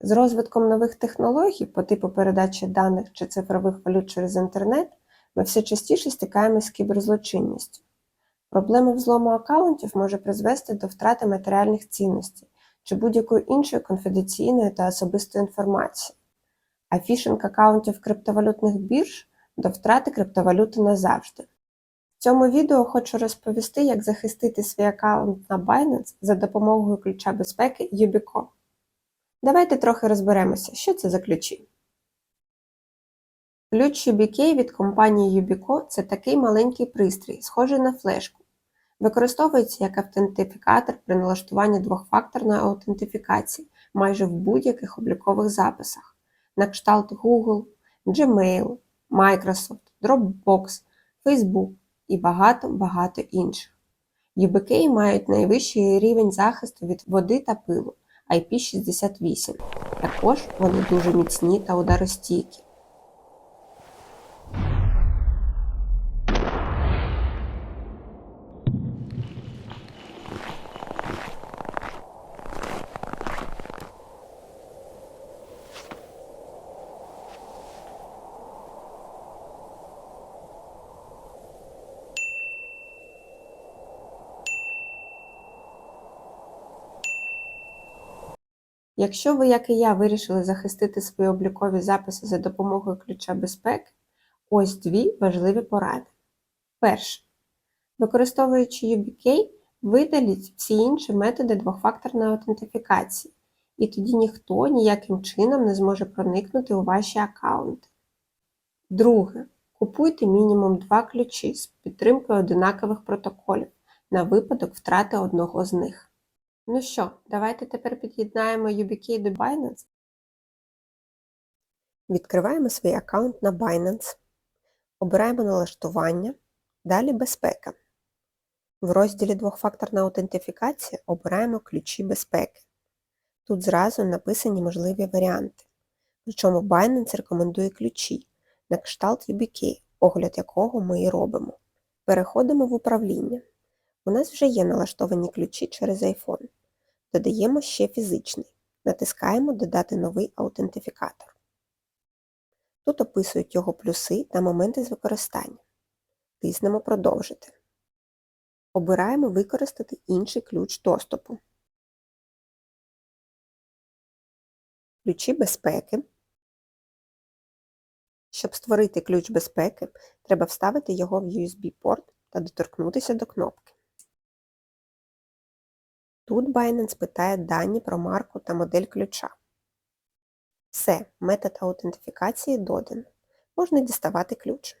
З розвитком нових технологій по типу передачі даних чи цифрових валют через інтернет ми все частіше стикаємося з кіберзлочинністю. Проблема взлому аккаунтів може призвести до втрати матеріальних цінностей чи будь-якої іншої конфіденційної та особистої інформації, а фішинг аккаунтів криптовалютних бірж до втрати криптовалюти назавжди. В цьому відео хочу розповісти, як захистити свій аккаунт на Binance за допомогою ключа безпеки Yubico. Давайте трохи розберемося, що це за ключі. Ключ UBK від компанії Yubico – це такий маленький пристрій, схожий на флешку. Використовується як автентифікатор при налаштуванні двохфакторної аутентифікації майже в будь-яких облікових записах на кшталт Google, Gmail, Microsoft, Dropbox, Facebook і багато-багато інших. UBK мають найвищий рівень захисту від води та пилу IP68. Також вони дуже міцні та ударостійкі. Якщо ви, як і я, вирішили захистити свої облікові записи за допомогою ключа безпеки, ось дві важливі поради. Перше. Використовуючи UBK, видаліть всі інші методи двохфакторної аутентифікації, і тоді ніхто ніяким чином не зможе проникнути у ваші аккаунти. Друге. Купуйте мінімум два ключі з підтримкою одинакових протоколів на випадок втрати одного з них. Ну що, давайте тепер під'єднаємо UBK до Binance. Відкриваємо свій аккаунт на Binance. Обираємо налаштування, далі безпека. В розділі двохфакторна аутентифікація обираємо ключі безпеки. Тут зразу написані можливі варіанти. Причому Binance рекомендує ключі на кшталт UBK, огляд якого ми і робимо. Переходимо в управління. У нас вже є налаштовані ключі через iPhone. Додаємо ще фізичний. Натискаємо Додати новий аутентифікатор. Тут описують його плюси та моменти з використання. Тиснемо Продовжити. Обираємо Використати інший ключ доступу. Ключі безпеки. Щоб створити ключ безпеки, треба вставити його в USB-порт та доторкнутися до кнопки. Тут Binance питає дані про марку та модель ключа. Все, метод аутентифікації додан. Можна діставати ключ.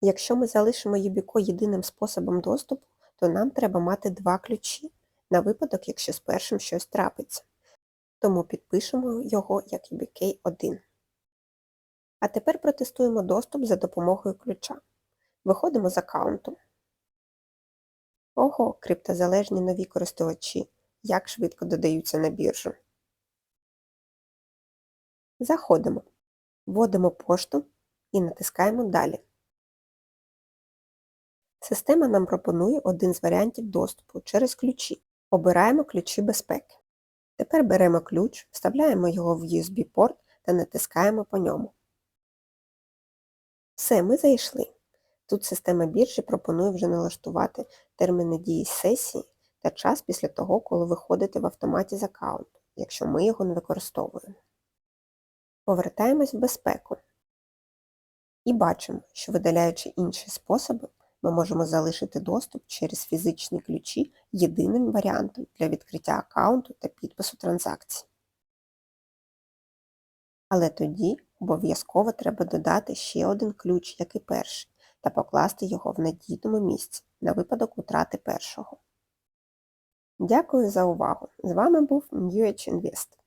Якщо ми залишимо Yubico єдиним способом доступу, то нам треба мати два ключі на випадок, якщо з першим щось трапиться. Тому підпишемо його як UBK 1. А тепер протестуємо доступ за допомогою ключа. Виходимо з аккаунту. Ого, криптозалежні нові користувачі. Як швидко додаються на біржу. Заходимо. Вводимо пошту і натискаємо Далі. Система нам пропонує один з варіантів доступу через ключі. Обираємо ключі безпеки. Тепер беремо ключ, вставляємо його в USB-порт та натискаємо по ньому. Все, ми зайшли. Тут система біржі пропонує вже налаштувати терміни дії сесії та час після того, коли виходите в автоматі з аккаунту, якщо ми його не використовуємо. Повертаємось в безпеку. І бачимо, що видаляючи інші способи, ми можемо залишити доступ через фізичні ключі єдиним варіантом для відкриття аккаунту та підпису транзакцій. Але тоді обов'язково треба додати ще один ключ, як і перший, та покласти його в надійному місці на випадок утрати першого. Дякую за увагу! З вами був NewEdge Invest.